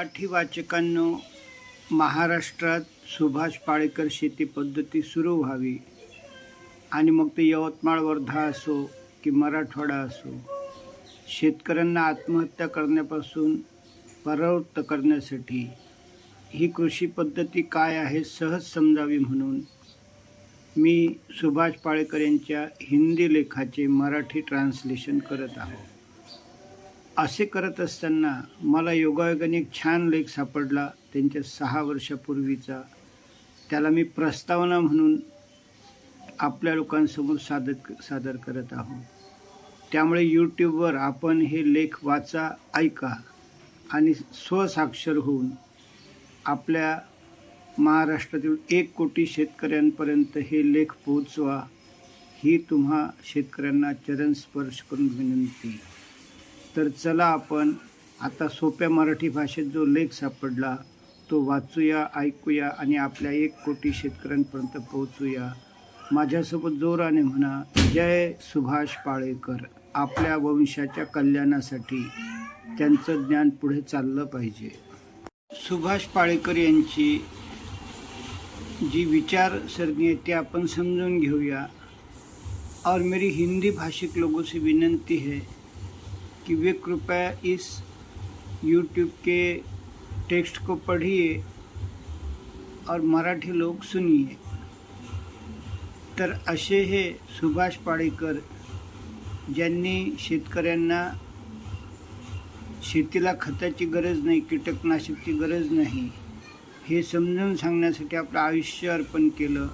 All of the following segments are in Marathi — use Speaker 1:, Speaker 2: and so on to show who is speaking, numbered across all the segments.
Speaker 1: मराठी वाचकांनो महाराष्ट्रात सुभाष पाळेकर शेती पद्धती सुरू व्हावी आणि मग ते यवतमाळ वर्धा असो की मराठवाडा असो. शेतकऱ्यांना आत्महत्या करण्यापासून परावृत्त करण्यासाठी ही कृषी पद्धती काय आहे सहज समजावी म्हणून मी सुभाष पाळेकर यांच्या हिंदी लेखाचे मराठी ट्रान्सलेशन करत आहोत. असे करत असताना मला योगायोगाने एक छान लेख सापडला त्यांच्या सहा वर्षापूर्वीचा. त्याला मी प्रस्तावना म्हणून आपल्या लोकांसमोर सादर सादर करत आहोत. त्यामुळे यूट्यूबवर आपण हे लेख वाचा ऐका आणि स्वसाक्षर होऊन आपल्या महाराष्ट्रातील एक कोटी शेतकऱ्यांपर्यंत हे लेख पोहोचवा ही तुम्हा शेतकऱ्यांना चरणस्पर्श करून विनंती. तर चला आपण आता सोप्या मराठी भाषेत जो लेख सापडला तो वाचूया ऐकूया आणि आपल्या एक कोटी शेतकऱ्यांपर्यंत पोहोचूया. माझ्यासोबत जोराने म्हणा जय सुभाष पाळेकर. आपल्या वंशाच्या कल्याणासाठी त्यांचं ज्ञान पुढे चाललं पाहिजे. सुभाष पाळेकर यांची जी विचारसरणी आहे ती आपण समजून घेऊया. और मेरी हिंदी भाषिक लोगों से विनंती है कि वे कृपया इस यूट्यूब के टेक्स्ट को पढ़िए और मराठी लोग सुनिए। तर असे हे सुभाष पाडेकर ज्यांनी शेतकऱ्यांना शेतीला खताची गरज नाही कीटकनाशकची गरज नाही हे समजून सांगण्यासाठी आपलं आयुष्य अर्पण केलं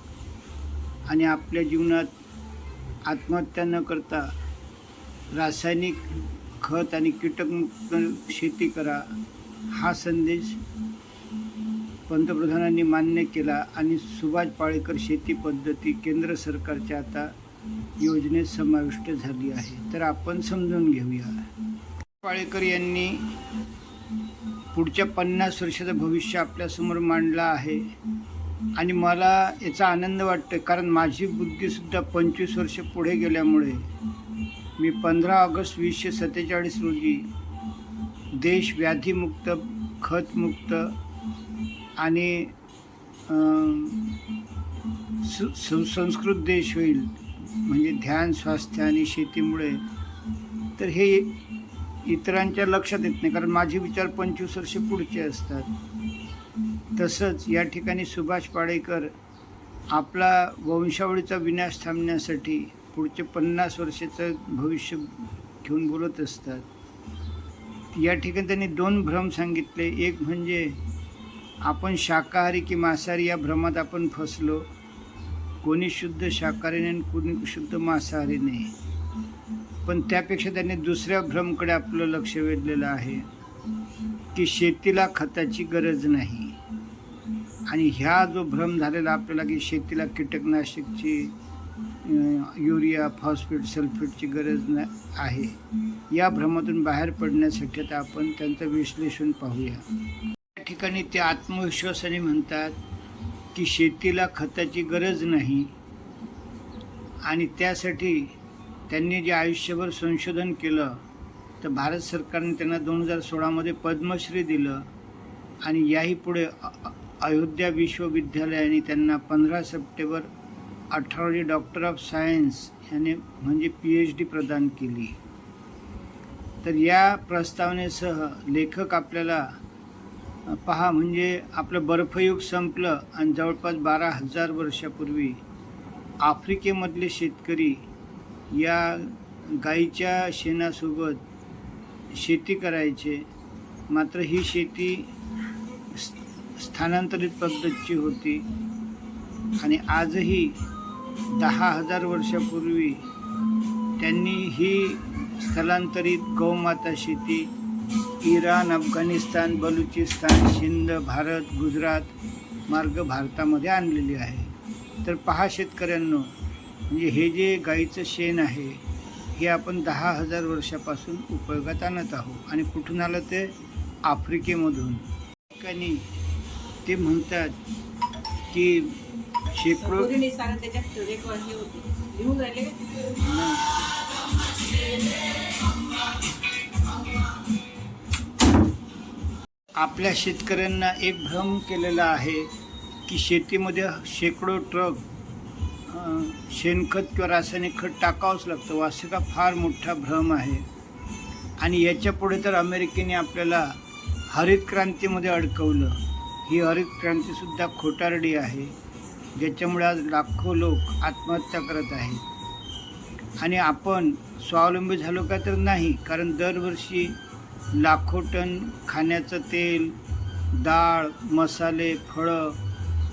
Speaker 1: आणि आपल्या जीवनात आत्महत्या न करता रासायनिक खत आणि कीटकमुक्त शेती करा हा संदेश पंतप्रधानांनी मान्य केला आणि सुभाष पाळेकर शेती पद्धती केंद्र सरकारच्या आता योजनेत समाविष्ट झाली आहे. तर आपण समजून घेऊया. पाळेकर यांनी पुढच्या पन्नास वर्षाचं भविष्य आपल्यासमोर मांडलं आहे आणि मला याचा आनंद वाटतो कारण माझी बुद्धीसुद्धा पंचवीस वर्ष पुढे गेल्यामुळे मी पंधरा ऑगस्ट वीसशे सत्तेचाळीस रोजी देश व्याधीमुक्त खतमुक्त आणि सु सुसंस्कृत देश होईल म्हणजे ध्यान स्वास्थ्य आणि शेतीमुळे तर हे इतरांच्या लक्षात येत नाही कारण माझे विचार पंचवीस वर्षे पुढचे असतात. तसंच या ठिकाणी सुभाष पाडेकर आपला वंशावळीचा विनाश थांबण्यासाठी पुढचे पन्नास वर्षाचं भविष्य घेऊन बोलत असतात. या ठिकाणी त्यांनी दोन भ्रम सांगितले. एक म्हणजे आपण शाकाहारी की मांसाहारी या भ्रमात आपण फसलो. कोणी शुद्ध शाकाहारी नाही आणि कोणी शुद्ध मांसाहारी नाही. पण त्यापेक्षा त्यांनी दुसऱ्या भ्रमकडे आपलं लक्ष वेधलेलं आहे की शेतीला खताची गरज नाही. आणि ह्या जो भ्रम झालेला आपल्याला की शेतीला कीटकनाशकची युरिया फॉस्फेट सल्फेटची गरज न आहे. या भ्रमातून बाहेर पडण्यासाठी आता आपण त्यांचं विश्लेषण पाहूया. या ठिकाणी ते आत्मविश्वासाने म्हणतात की शेतीला खताची गरज नाही आणि त्यासाठी त्यांनी जे आयुष्यभर संशोधन केलं तर भारत सरकारने त्यांना दोन हजार सोळामध्ये पद्मश्री दिलं आणि याही पुढे अयोध्या विश्वविद्यालयाने त्यांना पंधरा सप्टेंबर अठरावी डॉक्टर ऑफ सायन्स याने म्हणजे पी एच डी प्रदान केली. तर या प्रस्तावनेसह लेखक आपल्याला पहा म्हणजे आपलं बर्फयुग संपलं आणि जवळपास बारा हजार वर्षापूर्वी आफ्रिकेमधले शेतकरी या गाईच्या शेणासोबत शेती करायचे. मात्र ही शेती स्थानांतरित पद्धतीची होती आणि आजही दहा हजार वर्षापूर्वी त्यांनी ही स्थलांतरित गौमाता शेती इराण अफगाणिस्तान बलुचिस्तान सिंध भारत गुजरात मार्ग भारतामध्ये आणलेली आहे. तर पहा शेतकऱ्यांनो म्हणजे हे जे गाईचं शेण आहे हे आपण दहा हजार वर्षापासून उपयोगात आणत आहोत. आणि कुठून आलं ते? आफ्रिकेमधून. ठिकाणी ते म्हणतात की शेकडो
Speaker 2: मुलींनी सांगा त्याच्यात रेकॉर्ड हे होते. लिहून राहिले.
Speaker 1: आपल्या शेतकऱ्यांना एक भ्रम केलेला आहे की शेतीमध्ये शेकडो ट्रक अ, शेणखत किंवा रासायनिक खत टाकावंच लागतं. वास्तविक हा फार मोठा भ्रम आहे. आणि याच्यापुढे तर अमेरिकेने आपल्याला हरित क्रांतीमध्ये अडकवलं. ही हरित क्रांतीसुद्धा खोटारडी आहे. ज्याच्यामुळे आज लाखो लोक आत्महत्या करत आहेत. आणि आपण स्वावलंबी झालो का तर नाही कारण दरवर्षी लाखो टन खाण्याचं तेल डाळ मसाले फळं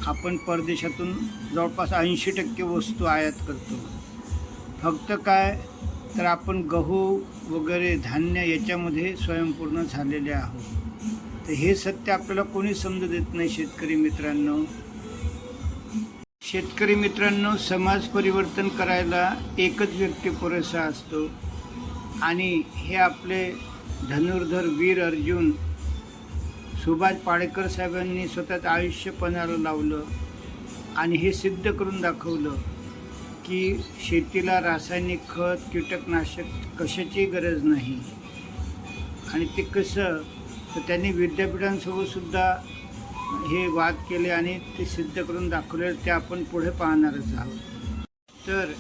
Speaker 1: आपण परदेशातून जवळपास ऐंशी टक्के वस्तू आयात करतो. फक्त काय तर आपण गहू वगैरे धान्य याच्यामध्ये स्वयंपूर्ण झालेले आहोत. तर हे सत्य आपल्याला कोणी समजू देत नाही शेतकरी मित्रांनो. शेतकरी मित्रांनो समाज परिवर्तन करायला एकच व्यक्ती पुरेसा असतो. आणि हे आपले धनुर्धर वीर अर्जुन सुभाष पाडेकर साहेबांनी स्वतःचं आयुष्य पणाला लावलं आणि हे सिद्ध करून दाखवलं की शेतीला रासायनिक खत कीटकनाशक कशाची गरज नाही. आणि ते कसं? तर त्यांनी विद्यापीठांसोबत सुद्धा हे वाद केले आणि ते सिद्ध करून दाखवले ते आपण पुढे पाहणारच आहोत. तर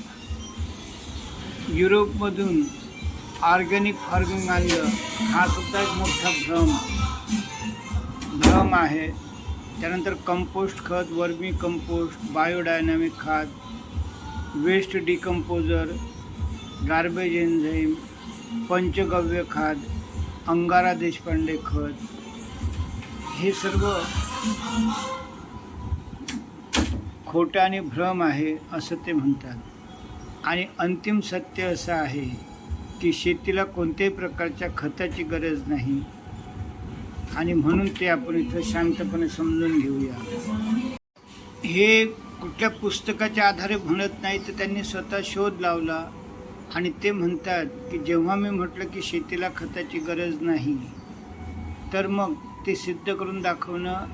Speaker 1: युरोपमधून ऑर्गॅनिक फार्मिंग आणलं हा सुद्धा एक मोठा भ्रम भ्रम आहे. त्यानंतर कंपोस्ट खत वर्मी कंपोस्ट बायोडायनामिक खत वेस्ट डिकम्पोजर गार्बेज एन्झाईम पंचगव्य खाद अंगारा देशपांडे खत हे सर्व खोटं आणि भ्रम आहे असं ते म्हणतात. आणि अंतिम सत्य असं आहे की शेतीला कोणत्याही प्रकारच्या खताची गरज नाही. आणि म्हणून ते आपण इथं शांतपणे समजून घेऊया. हे कुठल्या पुस्तकाच्या आधारे म्हणत नाही तर त्यांनी स्वतः शोध लावला आणि ते म्हणतात की जेव्हा मी म्हटलं की शेतीला खताची गरज नाही तर मग ते सिद्ध करून दाखवणं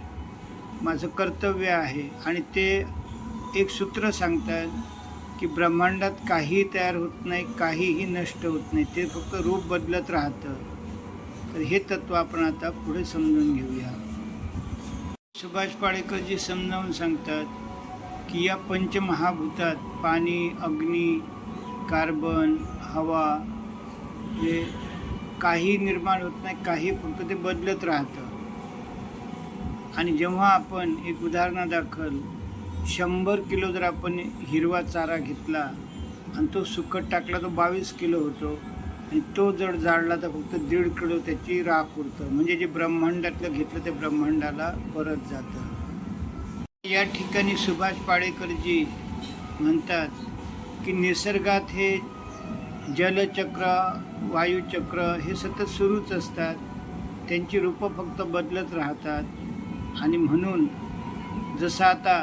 Speaker 1: माझं कर्तव्य आहे. आणि ते एक सूत्र सांगतात की ब्रह्मांडात काहीही तयार होत नाही काहीही नष्ट होत नाही. ते फक्त रूप बदलत राहतं. तर हे तत्व आपण आता पुढे समजून घेऊया. सुभाष पाळेकरजी समजावून सांगतात की या पंचमहाभूतात पाणी अग्नी कार्बन हवा हे काही निर्माण होत नाही काही फक्त ते बदलत राहतं. आणि जेव्हा आपण एक उदाहरणादाखल शंभर किलो जर आपण हिरवा चारा घेतला आणि तो सुकट टाकला तो बावीस किलो होतो आणि तो जर जाळला तर फक्त दीड किलो त्याची राख उरतं. म्हणजे जे ब्रह्मांडातलं घेतलं ते ब्रह्मांडाला परत जातं. या ठिकाणी सुभाष पाडेकरजी म्हणतात की निसर्गात हे जलचक्र वायुचक्र हे सतत सुरूच असतात. त्यांची रूपं फक्त बदलत राहतात. आणि म्हणून जसं आता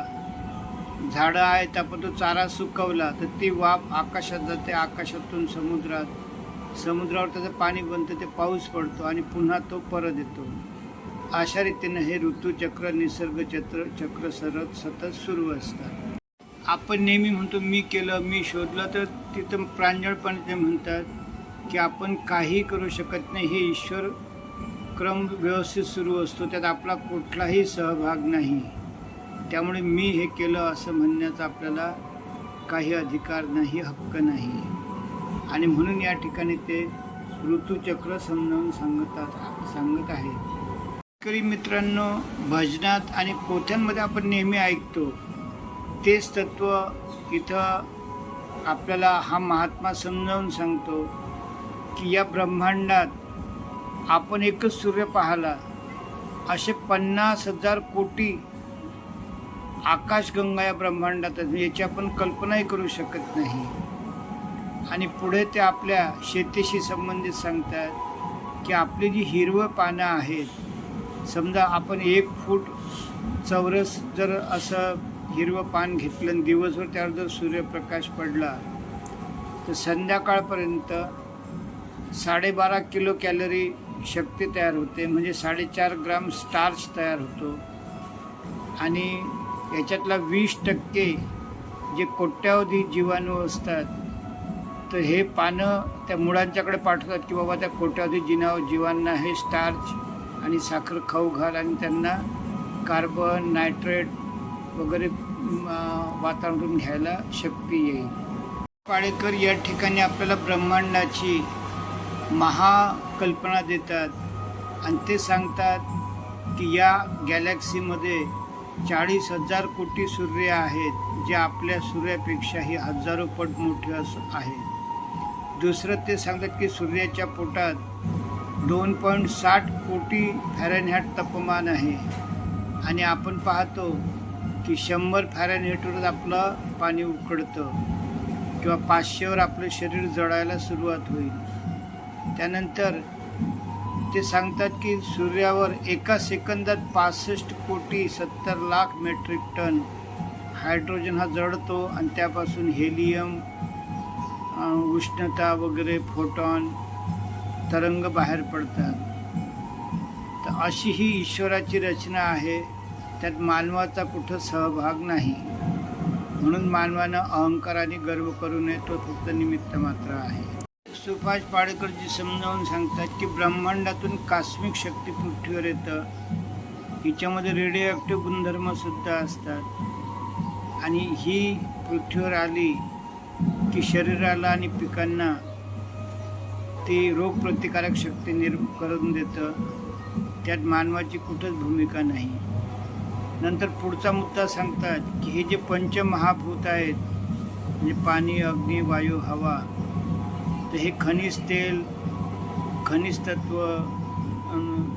Speaker 1: झाडं आहेत आपण तो चारा सुकवला तर ती वाफ आकाशात जाते आकाशातून समुद्रात समुद्रावर त्याचं पाणी बनतं ते पाऊस पडतो आणि पुन्हा तो परत येतो. अशा रीतीनं हे ऋतूचक्र निसर्ग चक्र चक्र सरत सतत सुरू असतात. आपण नेहमी म्हणतो मी केलं मी शोधलं तर तिथं प्रांजळपणे ते म्हणतात की आपण काही करू शकत नाही. हे ईश्वर क्रम व्यवस्थित सुरू असतो त्यात आपला कुठलाही सहभाग नाही. त्यामुळे मी हे केलं असं म्हणण्याचा आपल्याला काही अधिकार नाही हक्क नाही. आणि म्हणून या ठिकाणी ते ऋतूचक्र समजावून सांगतात सांगत आहेत. शेतकरी मित्रांनो भजनात आणि पोथ्यांमध्ये आपण नेहमी ऐकतो तेच तत्व इथं आपल्याला हा महात्मा समजावून सांगतो की या ब्रह्मांडात आपण एकच सूर्य पाहला. असे पन्नास हजार कोटी आकाशगंगा या ब्रह्मांडात याची आपण कल्पनाही करू शकत नाही. आणि पुढे ते आपल्या शेतीशी संबंधित सांगतात की आपली जी हिरवं पानं आहेत समजा आपण एक फूट चौरस जर असं हिरवं पान घेतलं आणि दिवसभर त्यावर जर सूर्यप्रकाश पडला तर संध्याकाळपर्यंत साडेबारा किलो कॅलरी शक्ती तयार होते म्हणजे साडेचार ग्राम स्टार्च तयार होतो. आणि याच्यातला वीस टक्के जे कोट्यावधी जीवाणू असतात तर हे पानं त्या मुळांच्याकडे पाठवतात की बाबा त्या कोट्यावधी जिनाव जीवांना हे स्टार्च आणि साखर खाऊ घाल आणि त्यांना कार्बन नायट्रेट वगैरे वातावरणातून घ्यायला शक्ती येईल. पाळेकर या ठिकाणी आपल्याला ब्रह्मांडाची महा कल्पना देतात आणि ते सांगतात की या गॅलेक्सीमध्ये चाळीस हजार कोटी सूर्य आहेत जे आपल्या सूर्यापेक्षाही हजारो पट मोठे असं आहेत. दुसरं ते सांगतात की सूर्याच्या पोटात दोन पॉईंट साठ कोटी फॅरेनहॅट तापमान आहे. आणि आपण पाहतो की शंभर फॅरेनहॅटवरच आपलं पाणी उकडतं किंवा पाचशेवर आपलं शरीर जळायला सुरुवात होईल. त्यानंतर ते सांगतात की सूर्यावर एका सेकंदात पासष्ट कोटी सत्तर लाख मेट्रिक टन हायड्रोजन हा जळतो आणि त्यापासून हेलियम उष्णता वगैरे फोटॉन तरंग बाहेर पडतात. तर अशी ही ईश्वराची रचना आहे. त्यात मानवाचा कुठं सहभाग नाही. म्हणून मानवानं अहंकाराने गर्व करू नये तो फक्त निमित्त मात्र आहे. सुभाष पाडेकरजी समजावून सांगतात की ब्रह्मांडातून कास्मिक शक्ती पृथ्वीवर येतं. हिच्यामध्ये रेडिओ ॲक्टिव्ह गुणधर्मसुद्धा असतात. आणि ही पृथ्वीवर आली की शरीराला आणि पिकांना ती रोगप्रतिकारक शक्ती निर् करून देतं. त्यात मानवाची कुठंच भूमिका नाही. नंतर पुढचा मुद्दा सांगतात की हे जे पंचमहाभूत आहेत म्हणजे पाणी अग्नी वायू हवा तर हे खनिज तेल खनिज तत्व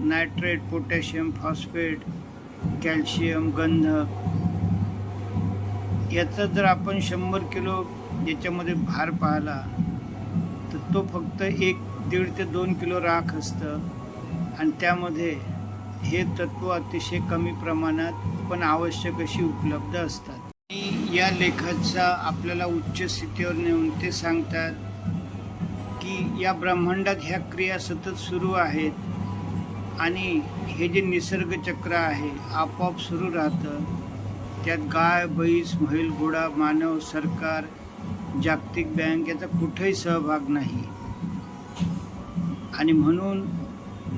Speaker 1: नायट्रेट पोटॅशियम फॉस्फेट कॅल्शियम गंधक याचा जर आपण शंभर किलो याच्यामध्ये भार पाहिला तर तो फक्त एक दीड ते दोन किलो राख असतं. आणि त्यामध्ये हे तत्व अतिशय कमी प्रमाणात पण आवश्यक अशी उपलब्ध असतात. आणि या लेखाचा आपल्याला उच्च स्थितीवर नेऊन ते सांगतात. की या ब्रह्मांडात ह्या क्रिया सतत सुरू आहेत आणि हे जे निसर्ग चक्र आहे आपोआप सुरू राहतं. त्यात गाय बैस म्हैल घोडा मानव सरकार जागतिक बँक याचा कुठेही सहभाग नाही. आणि म्हणून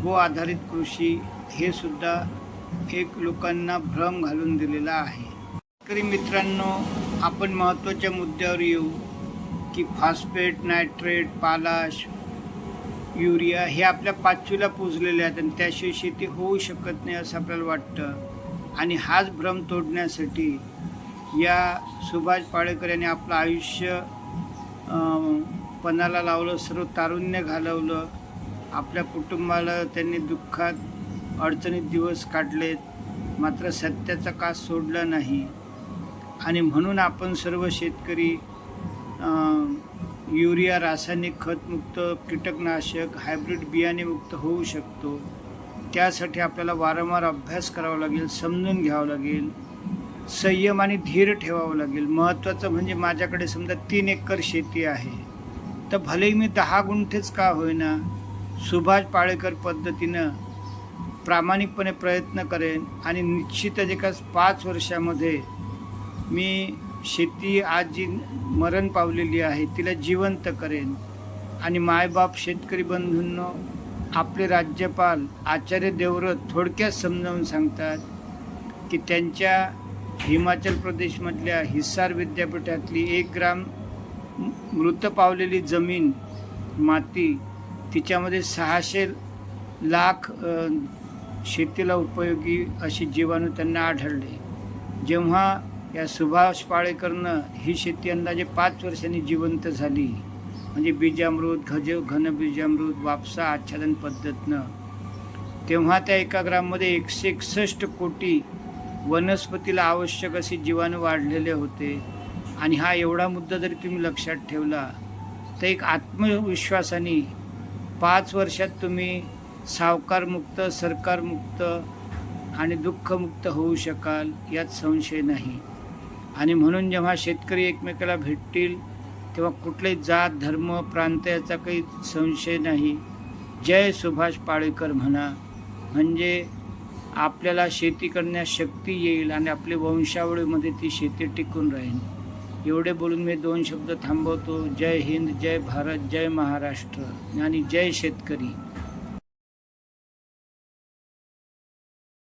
Speaker 1: गो आधारित कृषी हे सुद्धा एक लोकांना भ्रम घालून दिलेला आहे. शेतकरी मित्रांनो आपण महत्त्वाच्या मुद्द्यावर येऊ. की फॉस्फेट नायट्रेट पालाश युरिया हे आपल्या पाचवीला पोचलेले आहेत आणि त्याशिवाय शेती होऊ शकत नाही असं आपल्याला वाटतं. आणि हाच भ्रम तोडण्यासाठी या सुभाष पाळेकर यांनी आपलं आयुष्य पणाला लावलं सर्व तारुण्य घालवलं. आपल्या कुटुंबाला त्यांनी दुःखात अडचणीत दिवस काढलेत. मात्र सत्याचा कास सोडला नाही. आणि म्हणून आपण सर्व शेतकरी युरिया रासायनिक खतमुक्त कीटकनाशक हायब्रिड बियाणेमुक्त होऊ शकतो. त्यासाठी आपल्याला वारंवार अभ्यास करावा लागेल समजून घ्यावं लागेल संयम आणि धीर ठेवावं लागेल. महत्त्वाचं म्हणजे माझ्याकडे समजा तीन एकर शेती आहे. तर भलेही मी दहा गुंठेच का होईना सुभाष पाळेकर पद्धतीनं प्रामाणिकपणे प्रयत्न करेन आणि निश्चितच एका पाच वर्षामध्ये मी शेती आज जी मरण पावलेली आहे तिला जिवंत करेन. आणि मायबाप शेतकरी बंधूंनो आपले राज्यपाल आचार्य देवव्रत थोडक्यात समजावून सांगतात की त्यांच्या हिमाचल प्रदेशमधल्या हिसार विद्यापीठातली एक ग्राम मृत पावलेली जमीन माती तिच्यामध्ये सहाशे लाख शेतीला उपयोगी अशी जीवाणू त्यांना आढळले. जेव्हा या सुभाष पाळेकरनं ही शेती अंदाजे पाच वर्षांनी जिवंत झाली. म्हणजे बीजामृत घज घनबीजामृत वापसा आच्छादन पद्धतनं. तेव्हा त्या एका ग्राममध्ये एकशे एकसष्ट कोटी वनस्पतीला आवश्यक असे जीवाणू वाढलेले होते. आणि हा एवढा मुद्दा जरी तुम्ही लक्षात ठेवला तर एक आत्मविश्वासाने पाच वर्षात तुम्ही सावकारमुक्त सरकारमुक्त आणि दुःखमुक्त होऊ शकाल यात संशय नाही. आणि म्हणून जेव्हा शेतकरी एकमेकाला भेटतील तेव्हा कुठलेही जात धर्म प्रांत याचा काही संशय नाही. जय सुभाष पाळेकर म्हणा. म्हणजे आपल्याला शेती करण्यास शक्ती येईल आणि आपली वंशावळीमध्ये ती शेती टिकून राहील. एवढे बोलून मी दोन शब्द थांबवतो. जय हिंद जय भारत जय महाराष्ट्र आणि जय शेतकरी.